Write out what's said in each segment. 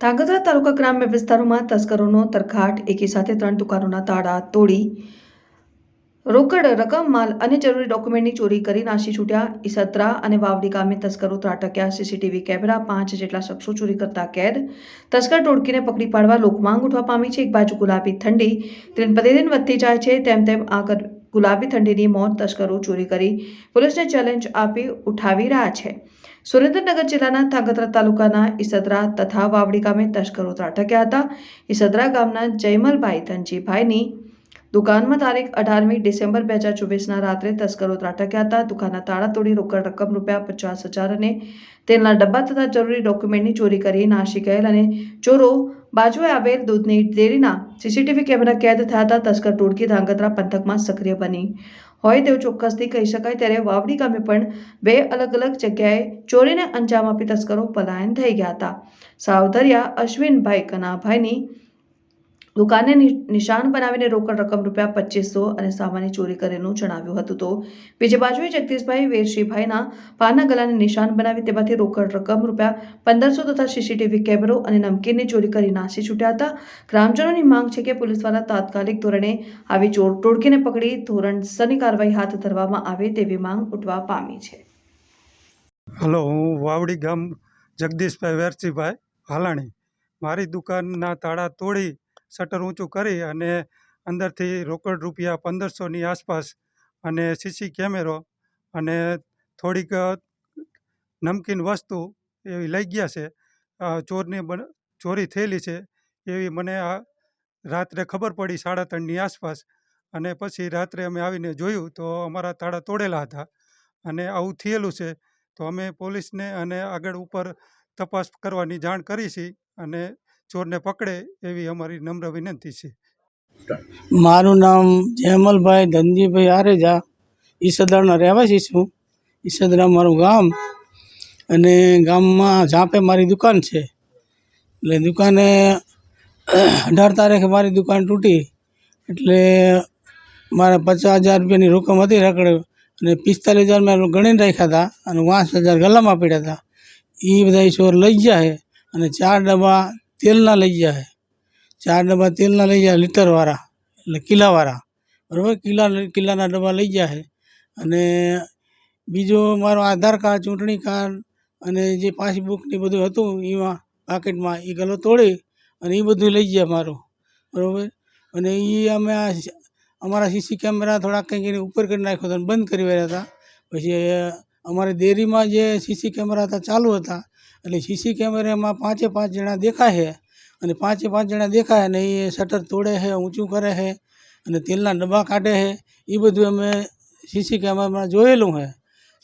ધાંગધ્રા તાલુકા ગ્રામ્ય વિસ્તારોમાં તસ્કરોનો તરખાટ એકી સાથે ત્રણ દુકાનોના તાળા તોડી, રોકડ રકમ, માલ અને જરૂરી ડોક્યુમેન્ટની ચોરી કરી નાસી છૂટ્યા. ઈસત્રા અને વાવડી ગામે તસ્કરો ત્રાટક્યા. સીસીટીવી કેમેરા પાંચ જેટલા શખ્સો ચોરી કરતા કેદ. તસ્કર ટોળકીને પકડી પાડવા લોકમાંગ ઉઠવા પામી છે. એક બાજુ ગુલાબી ઠંડી દિન પ્રતિદિન વધતી જાય છે. તેમ તેમ આગળ ગુલાબી ઠંડીની મોત તસ્કરો ચોરી કરી પોલીસને ચેલેન્જ આપી ઉઠાવી રહ્યા છે. સુરેન્દ્રનગર જિલ્લાના ધાંગધ્રા તાલુકાના ઈસદરા તથા વાવડી ગામે તસ્કરો ત્રાટક્યા હતા. ઈસદરા ગામના જયમલભાઈ ધનજીભાઈની દુકાનમાં તારીખ અઢારમી ડિસેમ્બર બે હજાર ચોવીસના રાત્રે તસ્કરો ત્રાટક્યા હતા. દુકાનના તાળા તોડી રોકડ રકમ રૂપિયા પચાસ હજાર અને તેલના ડબ્બા તથા જરૂરી ડોક્યુમેન્ટની ચોરી કરી નાસી ગયેલ અને ચોરો બાજુએ આવેલ દૂધની ડેરીના સીસીટીવી કેમેરા કેદ થયા હતા. તસ્કર ટોળકી ધાંગધ્રા પંથકમાં સક્રિય બની હોય તેવું ચોક્કસથી કહી શકાય. ત્યારે વાવડી ગામે પણ બે અલગ અલગ જગ્યાએ ચોરીને અંજામ આપી તસ્કરો પલાયન થઈ ગયા હતા. સાવધરિયા અશ્વિનભાઈ કનાભાઈની દુકાનને નિશાન બનાવીને રોકડ રકમ રૂપિયા પચીસો અને સામાન્ય ચોરી કરેલું જણાવ્યું હતું તો. બીજી બાજુએ જગદીશભાઈ વેરશીભાઈના પાના ગલાને નિશાન બનાવી તેમાંથી રોકડ રકમ રૂપિયા પંદરસો તથા સીસીટીવી કેમેરો અને નમકીનની ચોરી કરી નાસી છૂટ્યા હતા. ગ્રામજનોની માંગ છે કે પોલીસ દ્વારા તાત્કાલિક ધોરણે આવી ચોર ટોળકીને પકડી ધોરણસરની કાર્યવાહી હાથ ધરવામાં આવે તેવી માંગ ઉઠવા પામી છે. હલો, હું વાવડી ગામ જગદીશભાઈ વેરશીભાઈ હાલાણી. મારી દુકાનના તાળા તોડી શટર ઊંચું કરી અને અંદરથી રોકડ રૂપિયા પંદરસોની આસપાસ અને સીસી કેમેરો અને થોડીક નમકીન વસ્તુ એવી લઈ ગયા છે. ચોરની ચોરી થયેલી છે એવી મને આ રાત્રે ખબર પડી સાડા ત્રણની આસપાસ અને પછી રાત્રે અમે આવીને જોયું તો અમારા તાળા તોડેલા હતા અને આવું થયેલું છે. તો અમે પોલીસને અને આગળ ઉપર તપાસ કરવાની જાણ કરી છે અને ચોરને પકડે એવી અમારી નમ્ર વિનંતી છે. મારું નામ જયમલભાઈ ધનજીભાઈ આરેજા, ઈસદરાના રહેવાસી છું. ઈસદરા મારું ગામ અને ગામમાં ઝાંપે મારી દુકાન છે. એટલે દુકાને અઢાર તારીખે મારી દુકાન તૂટી. એટલે મારે પચાસ હજાર રૂપિયાની રકમ હતી રકડે અને પિસ્તાલીસ હજાર મેં ગણીને રાખ્યા હતા અને પાંચ હજાર ગલામાં પડ્યા હતા. એ બધા ચોર લઈ જાય અને ચાર ડબ્બા તેલના લઈ જાય ચાર ડબ્બા તેલના લઈ જાય લીટરવાળા એટલે કિલ્લાવાળા બરાબર? કિલ્લા કિલ્લાના ડબ્બા લઈ જાય અને બીજો મારો આધાર કાર્ડ, ચૂંટણી કાર્ડ અને જે પાસબુક ને બધું હતું, એમાં, પાકેટમાં, એ ગલો તોડી અને એ બધું લઈ ગયા મારું. બરાબર? અને એ અમે આ અમારા સીસી કેમેરા થોડાક કંઈક એની ઉપર કરી નાખ્યો હતો બંધ કરી રહ્યા હતા. પછી અમારી ડેરીમાં જે સીસી કેમેરા હતા, ચાલુ હતા. એટલે સીસી કેમેરામાં પાંચે પાંચ જણા દેખાય છે. અને પાંચે પાંચ જણા દેખાય અને એ શટર તોડે છે, ઊંચું કરે છે અને તેલના ડબ્બા કાઢે છે. એ બધું અમે સીસી કેમેરામાં જોયેલું છે.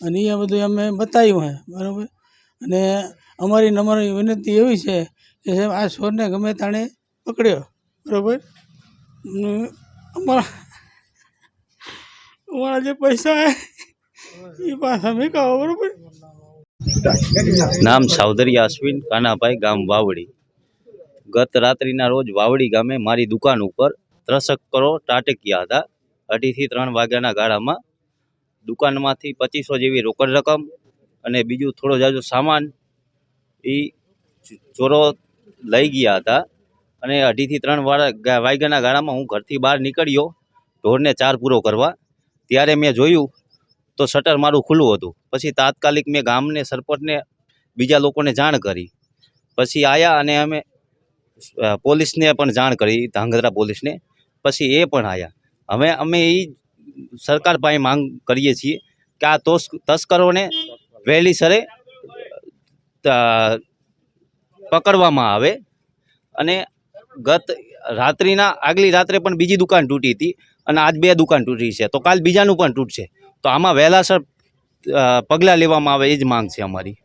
અને એ બધું અમે બતાવ્યું છે. બરાબર? અને અમારી નમ્ર વિનંતી એવી છે કે સાહેબ, આ ચોરને ગમે તાણે પકડ્યો. બરાબર? અમારા અમારા જે પૈસા નામ સાવધરી અશ્વિન કાનાભાઈ ગામ વાવડી. ગત રાત્રિના રોજ વાવડી ગામે મારી દુકાન ઉપર ત્રસકરો ટાટક્યા હતા. અઢીથી ત્રણ વાગ્યાના ગાળામાં દુકાનમાંથી પચીસો જેવી રોકડ રકમ અને બીજું થોડો જાજો સામાન એ ચોરો લઈ ગયા હતા. અને અઢીથી ત્રણ વાગ્યાના ગાળામાં હું ઘરથી બહાર નીકળ્યો. ઢોરને ચાર પૂરો કરવા. ત્યારે મેં જોયું તો શટર મારું ખુલ્લું હતું. પછી તાત્કાલિક મેં ગામને, સરપંચને, બીજા લોકોને જાણ કરી. પછી આવ્યા અને અમે પોલીસને પણ જાણ કરી, ધાંગધ્રા પોલીસને. પછી એ પણ આવ્યા હવે અમે એ સરકાર પાસે માંગ કરીએ છીએ કે આ તોસ, તસ્કરોને વહેલી સરે પકડવામાં આવે. અને ગત રાત્રિના, આગલી રાત્રે પણ બીજી દુકાન તૂટી હતી અને આજ બે દુકાન તૂટી છે. તો કાલ બીજાનું પણ તૂટશે. તો આમાં વહેલાસર પગલાં લેવામાં આવે એ જ માંગ છે અમારી.